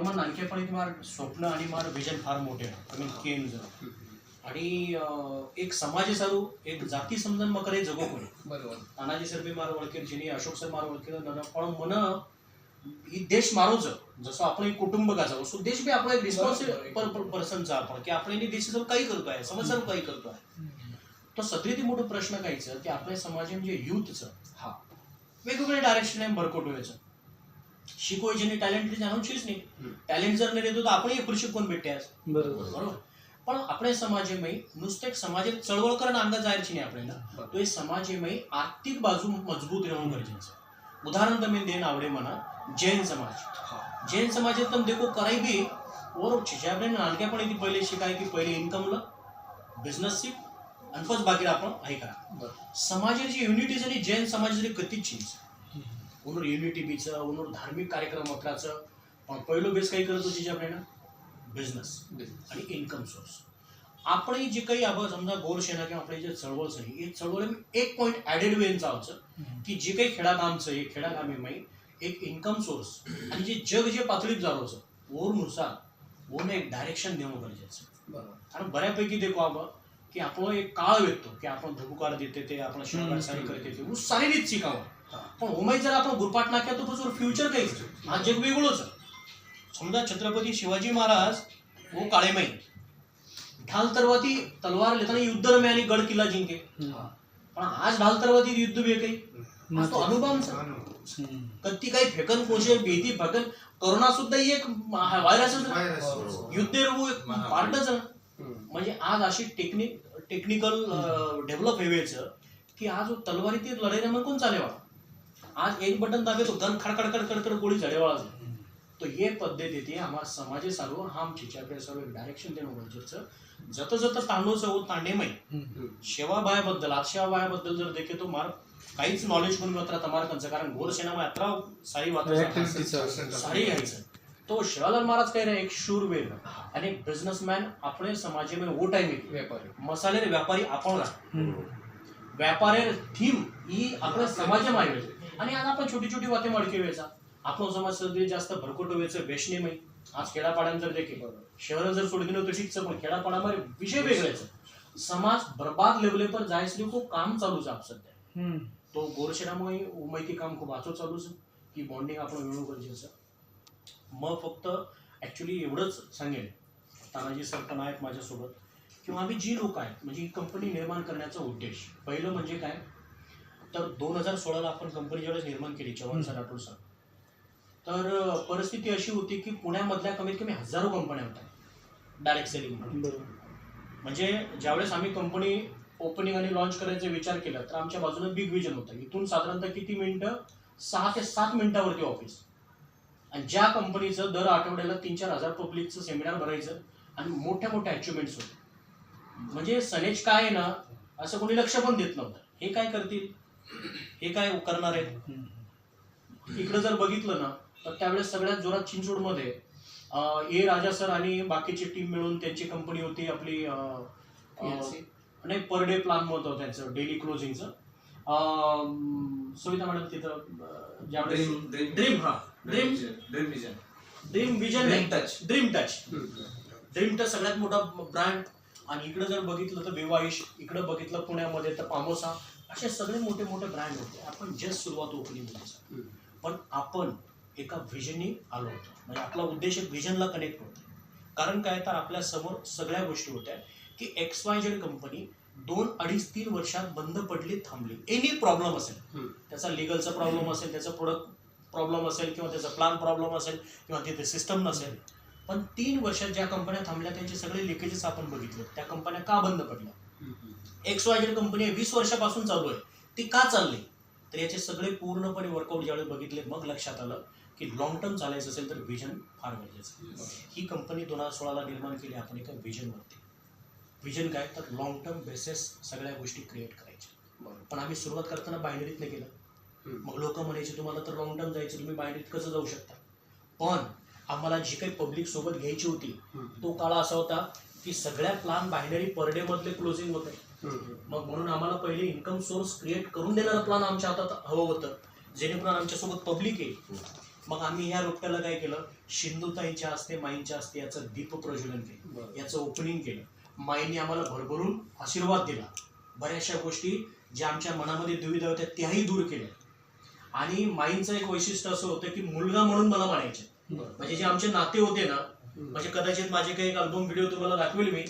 आपण नानकेपणी मार स्वप्न आणि मार विजन फार मोठे आहे मीन केन आणि एक समाज सारू एक जाती समजून मकर जगो कोणी. बरोबर. तानाजी सर बी मार वळखेर जिनी अशोक सर मार वळखेर पण मन ही देश मारोच. जसं आपण एक कुटुंब गाचा सो देश बी आपला एक रिस्पॉन्सिबल पर्सनचा आपण की आपण देशाचं काही करतोय समाजाचं काही करतोय. तो सगळ्यात मोठा प्रश्न कायचं की आपल्या समाजात म्हणजे युथचं हा. वेगवेगळे डायरेक्शन आहे भरकट व्हायचं शिकवायचे नाही टॅलेंट जाणूनशीच नाही. हम्म. टॅलेंट जर नाही देतो तर आपण एक शिकवून भेटते आज? बरोबर. पण आपल्या समाजामध्ये नुसतं एक समाजात चळवळ करणं अंगा जायची नाही आपल्याला. तो हे समाजामध्ये आर्थिक बाजू मजबूत राहणं गरजेचं. उदाहरण तुम्ही देण आवडे म्हणा जैन समाज. जैन समाजात पण देखो कराई बी और छिजाबने नानक्यापणे ती पहिले शिकाय की पहिले इन्कमला बिझनेस शिक आणि फर्स्ट बाकी आपण हे करा. समाजाची युनिटी आणि जैन समाजाची कधीच चीज उनूर युनिटी बीचं उनूर धार्मिक कार्यक्रम वक्राचं पण पहिलो बेस काही करत होती आपल्याला? बिझनेस. आणि इन्कम सोर्स आपण जे काही आपण समजा गोरसेना किंवा आपली जे चळवळ आहे हे चळवळ एक पॉईंट ॲडेड वेनचा आमचं. की जे काही खेडाकामचं हे खेडाकामी माही एक इन्कम सोर्स आणि जे जग जे पातळीत जालोचं ओरनुसार ओनं एक डायरेक्शन देणं गरजेचं. आहे. बरोबर. कारण बऱ्यापैकी देखो आपण की आपण एक काळ वेचतो की आपण धबुकार देते ते आपण शहर सारी करते ते सारी रीत शिकावं. पण उमेद जर आपण गुरपाट नाक्या तो बरोबर फ्युचर काहीच हा जग वेगळंच. समजा छत्रपती शिवाजी महाराज वो काळेमाई. ढाल तरवाती तलवार लेताना युद्ध रमे आणि गड किल्ला जिंके. हा पण आज ढाल तरवाती युद्ध बी काही तो अनुभव. कधी काही फेकन कोशे भीती फकन कोरोना सुद्धा ही एक व्हायरस युद्ध वो एक पार्टच. म्हणजे आज अशी टेक्निक टेक्निकल डेव्हलप व्हायचं की आज तलवारी ती लढाई मग कोण चालेवा आज एक बटन दाबे तो गन खडखड खडखड खड गोळी झडेवाळा तो हे पद्धत येते आम्हा समाजे सर्व हाम चिच्याकडे सर्व एक डायरेक्शन देणं गरजेचं. जत जत तांडूचं हो तांडेमय हम्म. शेवाबायाबद्दल आज शेवाबायाबद्दल जर देखे तो मार काहीच नॉलेज कोणी मात्र तमारकांचं कारण घोरसेना अत्रा सारी वाच सारी घ्यायचं. तो शिवालाल महाराज काय रे एक शूरवीर. आणि एक बिझनेसमॅन आपले समाजामध्ये वो टाइम व्यापारी. मसाले व्यापारी आपण राहा व्यापारी थीम ही आपल्या समाजामध्ये आणि आज आपण छोटी छोटी वाते मडके व्हायचा आपण समाज सध्या जास्त भरकट व्हायचं वेशनेमय आज खेडापाड्यात जर देखे शहर जर सोडून दिलं तर ठीकच पण खेडापाड्यामध्ये विषय वेगळाच समाज बर्बाद लेवले पर जायचं खूप काम चालूच आहे आप सध्या. तो गोरशेनामुळे माहिती काम खूप वाचो चालूच की बॉन्डिंग आपण मिळवणं गरजेचं मग फक्त ॲक्च्युली एवढंच सांगेन. तानाजी सर पण आहेत माझ्यासोबत. किंवा आम्ही जी लोक आहेत म्हणजे ही कंपनी निर्माण करण्याचा उद्देश. पहिलं म्हणजे काय? तर दोन हजार सोळाला आपण कंपनी ज्यावेळेस निर्माण केली चव्हाण सर राठोड सर. तर परिस्थिती अशी होती की पुण्यामधल्या कमीत कमी हजारो कंपन्या होत्या. डायरेक्ट सेलिंग म्हणजे ज्यावेळेस आम्ही कंपनी ओपनिंग आणि लॉन्च करायचा विचार केला तर आमच्या बाजूने बिग विजन होतं. इथून साधारणतः किती मिनिटं? सहा ते सात मिनिटावरती ऑफिस आणि ज्या कंपनीचं दर आठवड्याला तीन चार हजार पब्लिकचं सेमिनार भरायचं आणि मोठ्या मोठ्या अचिव्हमेंट्स होते म्हणजे सनेज काय आहे ना असं कोणी लक्ष पण देत नव्हतं. हे काय करतील? हे काय करणार आहेत इकडं जर बघितलं ना तर त्यावेळेस सगळ्यात जोरात चिंचवडमध्ये अं, ए राजा सर आणि बाकीची टीम मिळून त्यांची कंपनी होती आपली. नाही पर डे प्लॅन होतं त्यांचं डेली क्लोजिंगचं अं, सविता मॅडम तिथं ज्यावेळेस ड्रीम ड्रीम ड्रीम हा. Dream dream vision dream vision dream touch dream touch. Dream touch सगळ्यात मोठा ब्रँड आणि इकडे जर बघितलं तर विवाहिश. इकडे बघितलं पुण्यामध्ये तर पामोसा. असे सगळे मोठे मोठे ब्रँड होते. आपण जस्ट सुरुवात ओपनिंग हम्म. पण आपण एका व्हिजननी आलो होतो. म्हणजे आपला उद्देश व्हिजनला कनेक्ट होता कारण काय तर आपल्यासमोर सगळ्या गोष्टी होत्या की एक्स वाय झेड कंपनी दोन अडीच तीन वर्षात बंद पडली थांबली. एनी प्रॉब्लेम असेल. त्याचा लिगलचा प्रॉब्लेम असेल त्याचा प्रोडक्ट प्रॉब्लेम असेल किंवा त्याचा प्लान प्रॉब्लेम असेल किंवा तिथे सिस्टम नसेल. पण तीन वर्षात ज्या कंपन्या थांबल्या त्यांचे सगळे लिकेजेस आपण बघितले. त्या कंपन्या का बंद पडल्या. एक्स वाय झेड कंपनी आहे वीस वर्षापासून चालू आहे ती का चालली तर याचे सगळे पूर्णपणे वर्कआउट ज्यावेळी बघितले मग लक्षात आलं की लॉंग टर्म चालायचं असेल तर व्हिजन फार गरजेचं. ही कंपनी दोन हजार सोळाला निर्माण केली आपण एका व्हिजनवरती व्हिजन काय तर लॉंग टर्म बेसिस सगळ्या गोष्टी क्रिएट करायच्या. पण आम्ही सुरुवात करताना बायनरीतनं केलं. मग लोक म्हणायचे तुम्हाला तर लॉंग टर्म जायचं तुम्ही बायनरीत कसं जाऊ शकता पण आम्हाला जी काही पब्लिक सोबत घ्यायची होती. तो काळ असा होता की सगळ्या प्लान बायनरी पर डे मधले क्लोजिंग होते. मग म्हणून आम्हाला पहिले इन्कम सोर्स क्रिएट करून देणारं प्लान आमच्या हातात हवं होतं. जेणेकरून आमच्यासोबत पब्लिक येईल. मग आम्ही या रोपट्याला काय केलं? सिंधुताईंच्या हस्ते माईंच्या हस्ते याचं दीप प्रज्वलन केलं. याचं ओपनिंग केलं. माईंनी आम्हाला भरभरून आशीर्वाद दिला. बऱ्याचशा गोष्टी ज्या आमच्या मनामध्ये दुविधा होत्या त्याही दूर केल्या. आणि माईंचं एक वैशिष्ट्य असं होतं की मुलगा म्हणून मला म्हणायचे. म्हणजे जे आमचे नाते होते ना म्हणजे कदाचित माझे काही एक अल्बम व्हिडिओ तुम्हाला दाखवेल मी.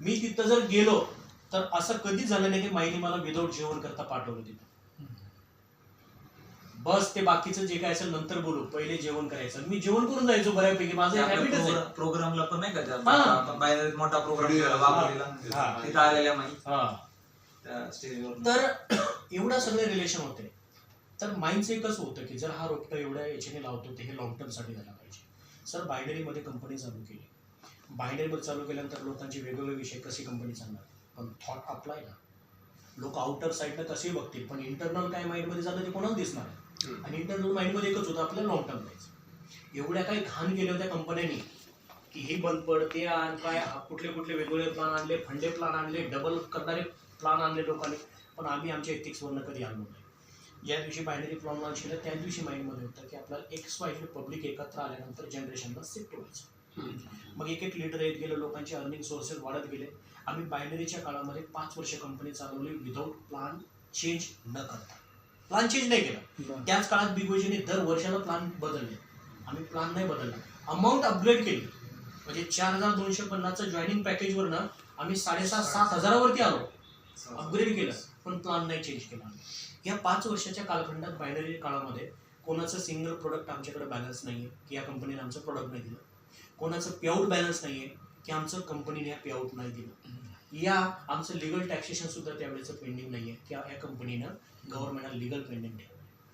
मी तिथं जर गेलो तर असं कधीच झालं नाही की माईने मला विदाऊट जेवण करता पाठवलं तिथं. बस ते बाकीचं जे काय असेल नंतर बोलू. पहिले जेवण करायचं. मी जेवण करून जायचो बऱ्यापैकी. माझं हॅबिटच आहे. प्रोग्रामला पण नाही का हा. आपण बाहेर मोठा प्रोग्राम केला वाघोलीला हा. तिथं आलेल्या माई. हा. त्या स्टेजवर तर एवढा सगळे रिलेशन होते. तर माइंडचं एकच होतं की जर हा रोपटा एवढ्या याच्याने लावतो ते हे लॉंग टर्मसाठी झाला पाहिजे. सर बायनरीमध्ये कंपनी चालू केली. बायनरीमध्ये चालू केल्यानंतर लोकांचे वेगवेगळे विषय कशी कंपनी चालणार? पण थॉट अप्लाय ना. लोक आउटर साईडला कसे बघतील पण इंटरनल काय माइंडमध्ये झालं ते कोणाला दिसणार आहे आणि इंटरनल माइंडमध्ये एकच होतं आपल्याला लॉंग टर्म द्यायचं. एवढ्या काही घाण केल्या होत्या कंपन्यांनी की हे बंद पड ते आण काय कुठले कुठले वेगवेगळे प्लान आणले फंडे प्लान आणले डबल करणारे प्लान आणले लोकांनी. पण आम्ही आमच्या एथिक्सवरनं कधी आणलो नाही. ज्या दिवशी बायनरी प्लॉन लॉन्च केलं त्या दिवशी माइंडमध्ये होतं की आपल्याला एक्स वाय पब्लिक एकत्र आल्यानंतर जनरेशनला शिफ्ट व्हायचं मग एक एक लीडर येत गेलं लोकांचे अर्निंग सोर्सेस वाढत गेले. आम्ही बायनरीच्या काळामध्ये पाच वर्ष कंपनी चालवली विदाऊट प्लान चेंज न करता. प्लान चेंज नाही केला. त्याच काळात बिगोजीने दर वर्षाला प्लान बदलले. आम्ही प्लान नाही बदलला. अमाऊंट अपग्रेड केली. म्हणजे चार हजार दोनशे पन्नासचं जॉईनिंग पॅकेजवर ना आम्ही साडेसात सात हजारावरती आलो. अपग्रेड केलं पण प्लान नाही चेंज केला. या पाच वर्षाच्या कालखंडात बायनरी काळामध्ये कोणाचं सिंगल प्रोडक्ट आमच्याकडे बॅलन्स नाही आहे की या कंपनीने आमचं प्रोडक्ट नाही दिलं. कोणाचं पेआउट बॅलन्स नाही आहे की आमचं कंपनीने पेआउट नाही दिलं. या आमचं लिगल टॅक्सेशन सुद्धा त्यावेळेचं पेंडिंग नाही आहे या कंपनीनं गव्हर्नमेंटला लिगल पेंडिंग नाही.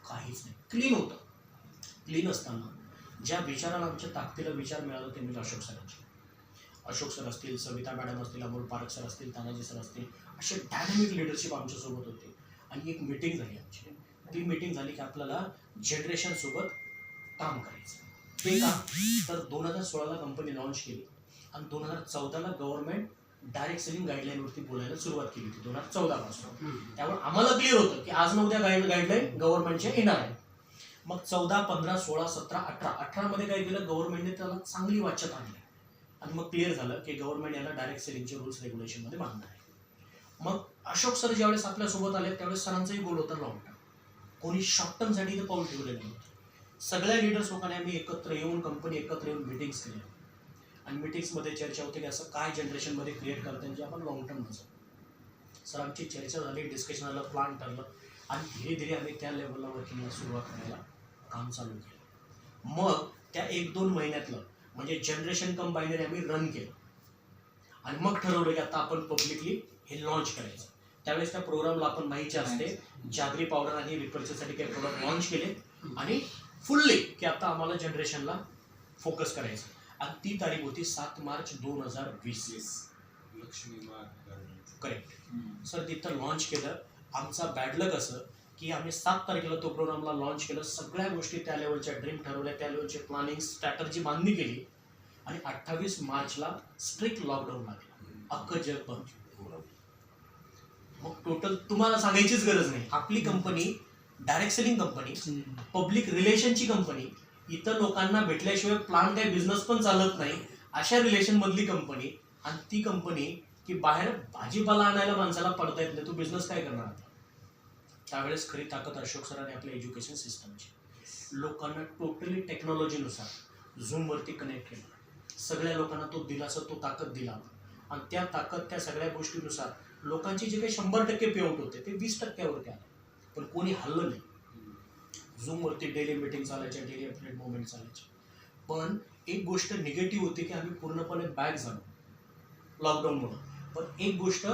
काहीच नाही. क्लीन होतं. क्लीन असताना ज्या विचाराला आमच्या ताकदीला विचार मिळाला ते म्हणजे अशोक सरांचे. अशोक सर असतील सविता मॅडम असतील अमोल पारक सर असतील तानाजी सर असतील असे डायनॅमिक लिडरशिप आमच्यासोबत होते. आणि एक मीटिंग झाली आमची. ती मीटिंग झाली की आपल्याला जनरेशनसोबत काम करायचं. ते का तर दोन हजार सोळाला कंपनी लॉन्च केली. आणि दोन हजार चौदाला गव्हर्नमेंट डायरेक्ट सेलिंग गाईडलाईनवरती बोलायला सुरुवात केली होती दोन हजार चौदापासून. त्यामुळे आम्हाला क्लिअर होतं की आज ना उद्या गाईड गाईडलाईन गव्हर्नमेंटच्या येणार आहे. मग चौदा पंधरा सोळा सतरा अठरा अठरामध्ये काय केलं गव्हर्नमेंटने त्याला चांगली वाचत आणली. आणि मग क्लिअर झालं की गव्हर्नमेंट याला डायरेक्ट सेलिंगचे रूल्स रेग्युलेशनमध्ये बांधणार आहे. मग अशोक सर ज्यावेळेस आपल्यासोबत आले त्यावेळेस सरांचाही गोल होता लॉंग टर्म कोणी शॉर्ट टर्मसाठी इथं पाऊल ठेवलेलं नव्हतं. सगळ्या लिडर्स लोकांनी आम्ही एकत्र येऊन कंपनी एकत्र येऊन मिटिंग्स केल्या. आणि मिटिंग्समध्ये चर्चा होते की असं काय जनरेशनमध्ये क्रिएट करता येईल जे आपण लॉंग टर्म नसतो. सर आमची चर्चा झाली डिस्कशन झालं प्लान ठरलं. आणि धीरे धीरे आम्ही त्या लेवलला वर्किंगला सुरुवात करायला काम चालू केलं. मग त्या एक दोन महिन्यातलं म्हणजे जनरेशन कम बायनरी आम्ही रन केलं. आणि मग ठरवलं की आता आपण पब्लिकली हे लॉन्च करायचं. त्यावेळेस त्या प्रोग्रामला आपण माहीच्या असते जागरी पावडर आणि रिपर्चेसाठी काही प्रोडक्ट लॉन्च केले. आणि फुल्ली की आता आम्हाला जनरेशनला फोकस करायचं. आणि ती तारीख होती सात मार्च दोन हजार वीस. लक्ष्मी करेक्ट सर तिथं लॉन्च केलं. आमचा बॅडलक असं की आम्ही सात तारखेला तो प्रोग्रामला लॉन्च केलं. सगळ्या गोष्टी त्या लेवलच्या ड्रीम ठरवल्या त्या लेवलचे प्लॅनिंग स्ट्रॅटर्जी बांधणी केली. आणि अठ्ठावीस मार्चला स्ट्रिक्ट लॉकडाऊन लागला. अख्खं जग बंद. मग टोटल तुम्हाला सांगायचीच गरज नाही. आपली company direct selling company public रिलेशनची company इतर लोकांना भेटल्याशिवाय प्लान काय बिझनेस पण चालत नाही. अशा रिलेशन मधली कंपनी आणि ती कंपनी की बाहेर भाजीपाला आणायला माणसाला पडता येत नाही. तू बिझनेस काय करणार? आता त्यावेळेस खरी ताकद अशोक सरांनी आपल्या एज्युकेशन सिस्टमची लोकांना टोटली टेक्नॉलॉजीनुसार झूमवरती कनेक्ट केलं. सगळ्या लोकांना तो दिलासा तो ताकद दिला. आणि त्या ताकद त्या सगळ्या गोष्टीनुसार लोकांचे जे काही शंभर टक्के पेआउट होते ते वीस टक्क्यावरती आले. पण कोणी हल्लं नाही. झूमवरती डेली मीटिंग चालायच्या डेली अपडेट मुवमेंट चालायच्या. पण एक गोष्ट निगेटिव्ह होती की आम्ही पूर्णपणे बॅक झालो. लॉकडाऊनमुळं पण एक गोष्ट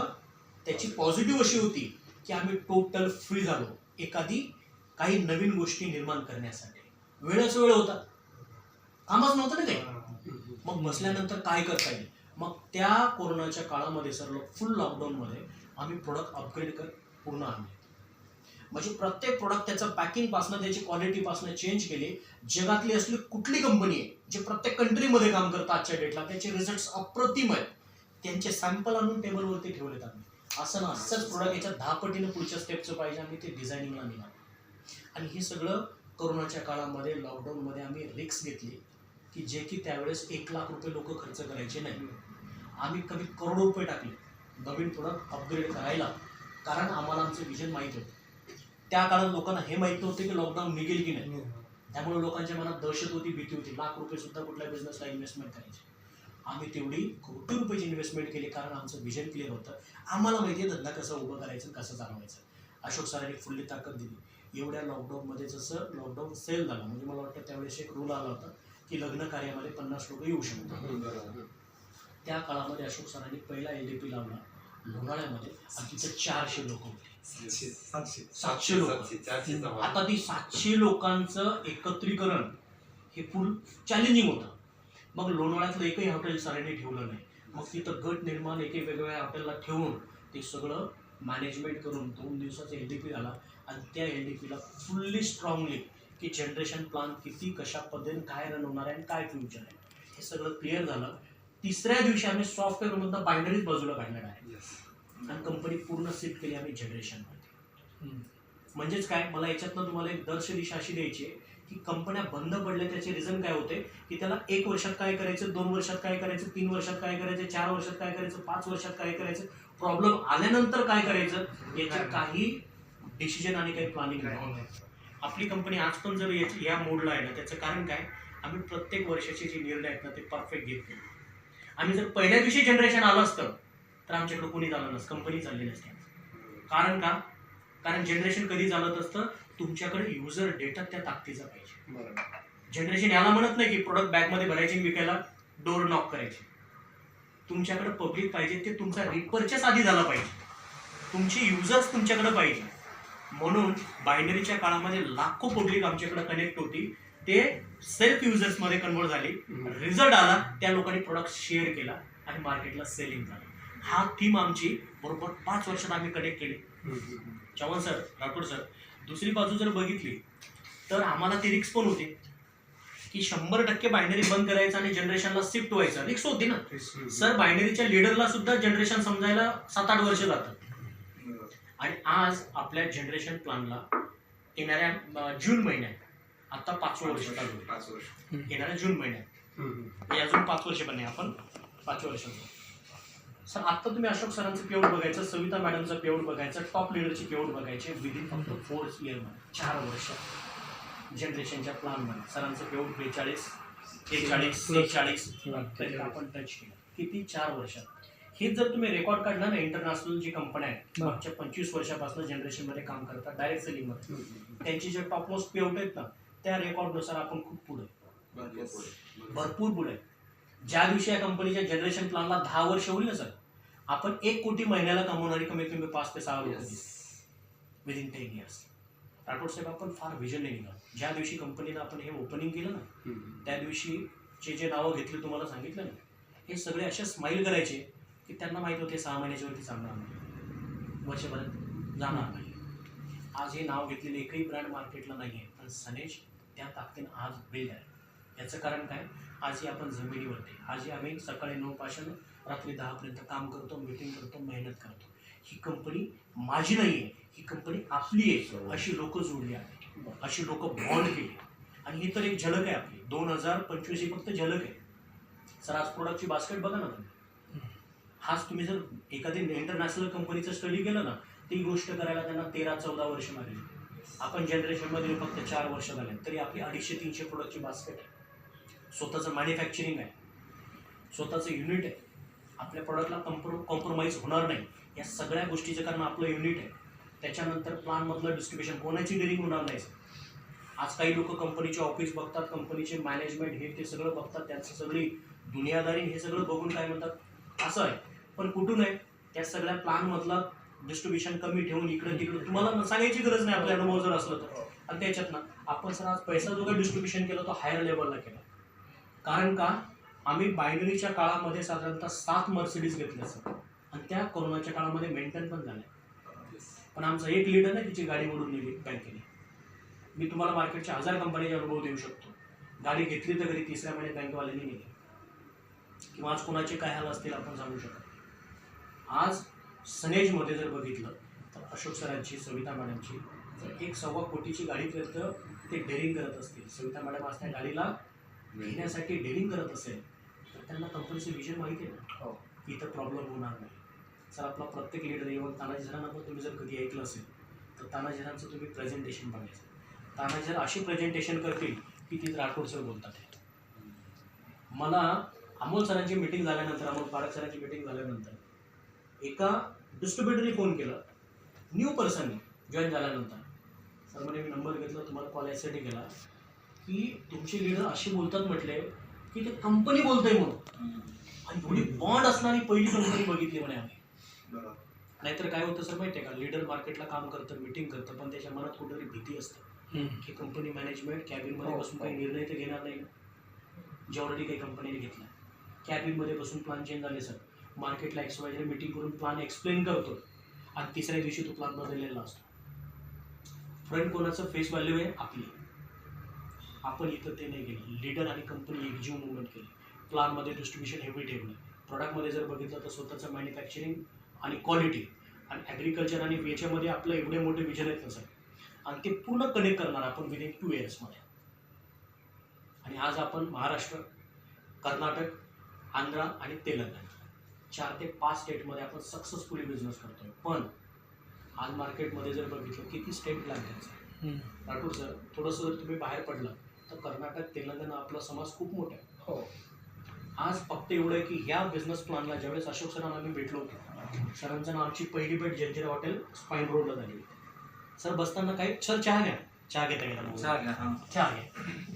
त्याची पॉझिटिव्ह अशी होती की आम्ही टोटल फ्री झालो. एखादी काही नवीन गोष्टी निर्माण करण्यासाठी. वेळच वेळ होता. कामच नव्हतं ना काही. मग बसल्यानंतर काय करता येईल? मग त्या कोरोनाच्या काळामध्ये सर फुल लॉकडाऊनमध्ये आम्ही प्रोडक्ट अपग्रेड कर पूर्ण आणले. म्हणजे प्रत्येक प्रोडक्ट त्याचं पॅकिंगपासनं त्याची क्वालिटीपासून चेंज केले. जगातली असली कुठली कंपनी आहे जे प्रत्येक कंट्रीमध्ये काम करतं आजच्या डेटला त्याचे रिझल्ट अप्रतिम आहेत. त्यांचे सॅम्पल आणून टेबलवरती ठेवलेत आम्ही. असं ना असंच प्रोडक्ट याच्या दहा पटीनं पुढच्या स्टेपचं पाहिजे आम्ही ते डिझायनिंगला निघालो. आणि हे सगळं कोरोनाच्या काळामध्ये लॉकडाऊनमध्ये आम्ही रिक्स घेतली की जे की त्यावेळेस एक लाख रुपये लोक खर्च करायचे नाही. आम्ही कमी करोडो रुपये टाकले. नवीन प्रोडक्ट अपग्रेड करायला. कारण आम्हाला आमचं विजन माहीत होतं. त्या काळात लोकांना हे माहीत नव्हते की लॉकडाऊन निघेल की नाही. त्यामुळे लोकांच्या मनात दहशत होती भीती होती. लाख रुपये सुद्धा कुठल्या बिझनेसला इन्व्हेस्टमेंट करायची. आम्ही तेवढी कोटी रुपयाची इन्व्हेस्टमेंट केली कारण आमचं विजन क्लिअर होतं. आम्हाला माहिती आहे धंदा कसं उभं करायचं कसं चालवायचं. अशोक सरांनी फुल्ली ताकद दिली. एवढ्या लॉकडाऊनमध्ये जसं लॉकडाऊन सेल झाला म्हणजे मला वाटतं त्यावेळेस एक रूल आला होता की लग्न कार्यामध्ये पन्नास लोक येऊ शकतात. त्या काळामध्ये अशोक सरांनी पहिला एल डी पी लावला. लोणाळ्यामध्ये आणि तिथे चारशे लोक होते. सातशे लोक. आता ती सातशे लोकांचं एकत्रीकरण हे फुल चॅलेंजिंग होतं. मग लोणावळ्यातलं एकही हॉटेल सरांनी ठेवलं नाही. मग तिथं गट निर्माण एकही वेगवेगळ्या हॉटेलला ठेवून ते सगळं मॅनेजमेंट करून दोन दिवसाचा एल डी पी झाला. आणि त्या एल डी पीला फुल्ली स्ट्रॉंगली की जनरेशन प्लान किती कशा पद्धतीने काय रन होणार आहे आणि काय फ्युचर आहे. हे सगळं क्लिअर झालं. तिसऱ्या दिवशी आम्ही सॉफ्टवेअरमधनं बायनरीज बाजूला काढणार आहे. आणि कंपनी पूर्ण शिफ्ट केली आम्ही जनरेशनमध्ये म्हणजेच काय मला याच्यातनं तुम्हाला एक दर्श दिशा अशी द्यायची आहे की कंपन्या बंद पडल्या त्याचे रिझन काय होते? की त्याला एक वर्षात काय करायचं दोन वर्षात काय करायचं तीन वर्षात काय करायचं चार वर्षात काय करायचं पाच वर्षात काय करायचं प्रॉब्लेम आल्यानंतर काय करायचं याचे काही डिसिजन आणि काही प्लॅनिंग आपली कंपनी आज पण जर याची- या मोडला आहे ना त्याचं कारण काय? आम्ही प्रत्येक वर्षाचे जे निर्णय आहेत ना ते परफेक्ट घेत आम्ही जर पहिल्या दिवशी जनरेशन आलं असतं तर आमच्याकडे कोणी झालं नसतं कंपनी चालली नसते. कारण का? कारण जनरेशन कधी चालत असतं? तुमच्याकडे युजर डेटा त्या ताकदीचा पाहिजे. जनरेशन याला म्हणत नाही की प्रोडक्ट बॅगमध्ये भरायचे आणि विकायला डोर नॉक करायचे. तुमच्याकडे पब्लिक पाहिजे ते तुमचा रिपर्चेस आधी झाला पाहिजे. तुमची युजर्स तुमच्याकडे पाहिजे. म्हणून बायनरीच्या काळामध्ये लाखो पब्लिक आमच्याकडे कनेक्ट होती. ते सेल्फ युजर्समध्ये कन्वर्ट झाली. रिझल्ट आला त्या लोकांनी प्रोडक्ट शेअर केला आणि मार्केटला सेलिंग झालं. हा थीम आमची बरोबर पाच वर्षात आम्ही कनेक्ट केली. चव्हाण सर राठोड सर दुसरी बाजू जर बघितली तर आम्हाला ती रिक्स पण होती. की शंभर टक्के बायनरी बंद करायचं आणि जनरेशनला शिफ्ट व्हायचं. रिक्स होती ना. सर बायनरीच्या लिडरला सुद्धा जनरेशन समजायला सात आठ वर्ष जातात आणि आज आपल्या जनरेशन प्लॅनला येणाऱ्या जून महिन्यात आता पाचवं वर्ष चालू. पाच वर्ष. येणाऱ्या जून महिन्यात. हे अजून पाच वर्ष पण नाही आपण पाचव्या वर्षाचं सर आत्ता तुम्ही अशोक सरांचं पेवड बघायचं सविता मॅडमचं पेवड बघायचं टॉप लिडरची पेवड बघायचे विदिन फक्त फोर इयरमध्ये चार वर्ष. जनरेशनच्या प्लॅनमध्ये सरांचं पेवड बेचाळीस त्रेचाळीस सेहेचाळीस तरी आपण टच केलं. किती? चार वर्षात हे जर तुम्ही रेकॉर्ड काढला ना इंटरनॅशनल जी कंपन्या आहेत मागच्या पंचवीस वर्षापासून जनरेशनमध्ये काम करतात डायरेक्ट सेलिंगमध्ये त्यांची जे टॉप मोस्ट पेवड आहेत ना त्या रेकॉर्डनुसार आपण खूप पुढे. भरपूर पुढे. ज्या दिवशी या कंपनीच्या जनरेशन प्लॅनला दहा वर्ष होईल ना सर आपण एक कोटी महिन्याला कमवणारी कमीत कमी पाच ते सहा लोक विदिन टेन इयर्स राठोड साहेब आपण फार विजन नाही निघालो ज्या दिवशी कंपनीला आपण हे ओपनिंग केलं ना त्या दिवशी जे जे नावं घेतली तुम्हाला सांगितलं ना हे सगळे असे स्माईल करायचे की त्यांना माहीत होते सहा महिन्याच्यावरती चालणार नाही. वर्षभरात जाणार नाही. आज हे नाव घेतलेले एकही ब्रँड मार्केटला नाही आहे पण सनेज त्या ताकदीनं आज बिल्ड आहे. याचं कारण काय? आजही आपण जमिनीवरती. आजही आम्ही सकाळी नऊ पासून रात्री दहापर्यंत काम करतो मीटिंग करतो मेहनत करतो. ही कंपनी माझी नाही आहे ही कंपनी आपली आहे. अशी लोक जोडली आहेत अशी लोक बॉन्ड केली आणि ही तर एक झलक आहे आपली. दोन हजार पंचवीस ही फक्त झलक आहे. सर आज प्रोडक्टची बास्केट बघा ना तुम्ही. हाच तुम्ही जर एखादी इंटरनॅशनल कंपनीचं स्टडी केलं ना ती गोष्ट करायला त्यांना तेरा चौदा वर्ष लागली आपण जनरेशनमध्ये फक्त चार वर्ष झाले. तरी आपली अडीचशे तीनशे प्रोडक्टची बास्केट आहे. स्वतःचं मॅन्युफॅक्चरिंग आहे. स्वतःचं युनिट आहे. आपल्या प्रॉडक्टला कॉम्प्रो कॉम्प्रोमाइज होणार नाही. या सगळ्या गोष्टीचं कारण आपलं युनिट आहे. त्याच्यानंतर प्लानमधलं डिस्ट्रीब्युशन कोणाची डिलिंग होणार नाही आज काही लोक कंपनीचे ऑफिस बघतात कंपनीचे मॅनेजमेंट हे ते सगळं बघतात त्यांची सगळी दुनियादारी हे सगळं बघून काय म्हणतात? असं आहे. पण कुठून आहे? त्या सगळ्या प्लानमधला डिस्ट्रीब्युशन कमी ठेवून इकडं तिकडं तुम्हाला सांगायची गरज नाही आपल्या अनुभव जर असलं तर. आणि त्याच्यातनं आपण सर आज पैसा जो काही डिस्ट्रीब्युशन केला तो हायर लेवलला केला. कारण का? आम्ही बायनरीच्या काळामध्ये साधारणतः सात मर्सिडीज घेतल्या सर आणि त्या कोरोनाच्या काळामध्ये मेंटेन पण झाल्या पण आमचा एक लीडर आहे तिची गाडी ओढून नेली बँकेने मी तुम्हाला मार्केटच्या हजार कंपनीचे अनुभव देऊ शकतो. गाडी घेतली तर घरी तिसऱ्या महिन्यात बँकवाल्यांनी नेली. किंवा आज कोणाचे काय हाल असतील आपण सांगू शकत आज सनेजमध्ये जर बघितलं तर अशोक सरांची सविता मॅडमची तर एक सव्वा कोटीची गाडी तर ते डेअरिंग करत असतील. सविता मॅडम आज त्या गाडीला घेण्यासाठी डेअरिंग करत असेल. त्यांना कंपनीचं विजन माहिती आहे ना? हो. इथं प्रॉब्लेम होणार नाही. सर आपला प्रत्येक लीडर इव्हन तानाजी सरांना पण तुम्ही जर कधी ऐकलं असेल तर तानाजी सरांचं तुम्ही प्रेझेंटेशन बघायचं. तानाजी सर अशी प्रेझेंटेशन करतील की ती राठोड सर बोलतात. मला अमोल सरांची मिटिंग झाल्यानंतर अमोल पारख सरांची मिटिंग झाल्यानंतर एका डिस्ट्रीब्युटरने फोन केला. न्यू पर्सनने जॉईन झाल्यानंतर. सर म्हणे मी नंबर घेतला तुम्हाला कॉल यासाठी केला. की तुमचे लीडर असे बोलतात म्हटले की ते कंपनी बोलतंय म्हणून. आणि एवढी बॉन्ड असणारी पहिली कंपनी बघितली म्हणे आम्ही. नाहीतर काय होतं सर माहिती आहे का लीडर मार्केटला काम करतं मिटिंग करतं पण त्याच्या मनात कुठेतरी भीती असते. की कंपनी मॅनेजमेंट कॅबिनमध्ये हो, बसून हो. काही निर्णय तर घेणार नाही जे ऑलरेडी काही कंपनीने घेतला. कॅबिनमध्ये बसून प्लॅन चेंज झाले सर. मार्केटला एक्स वाय मिटिंग करून प्लॅन एक्सप्लेन करतो. आणि तिसऱ्या दिवशी तो प्लॅन बदललेला असतो. फ्रंट कोणाचं फेस व्हॅल्यू आहे? आपली. आपण इथं ते नाही केलं. लीडर आणि कंपनी एकजीव मुवमेंट केली. प्लॅनमध्ये डिस्ट्रीब्युशन हेवी ठेवलं. प्रॉडक्टमध्ये जर बघितलं तर स्वतःचं मॅन्युफॅक्चरिंग आणि क्वालिटी आणि ॲग्रिकल्चर आणि याच्यामध्ये आपलं एवढे मोठे विजन आहेत ना सर आणि ते पूर्ण कनेक्ट करणार आपण विदिन टू इयर्समध्ये आणि आज आपण महाराष्ट्र कर्नाटक आंध्रा आणि तेलंगणा चार ते पाच स्टेटमध्ये आपण सक्सेसफुली बिझनेस करतोय. पण आज मार्केटमध्ये जर बघितलं किती स्टेट आहे राठोड सर थोडंसं जर तुम्ही बाहेर पडलं तर कर्नाटक तेलंगणा आपला समाज खूप मोठा आहे. हो. आज फक्त एवढं आहे की ह्या बिझनेस प्लॅनला ज्यावेळेस अशोक सरांना आम्ही भेटलो होतो सरांचं नाव आमची पहिली भेट जंजिरा हॉटेल स्पाईन रोडला झाली. सर बसताना काही सर चहा घ्या. चहा घेता घेता चहा घ्या चहा घ्या.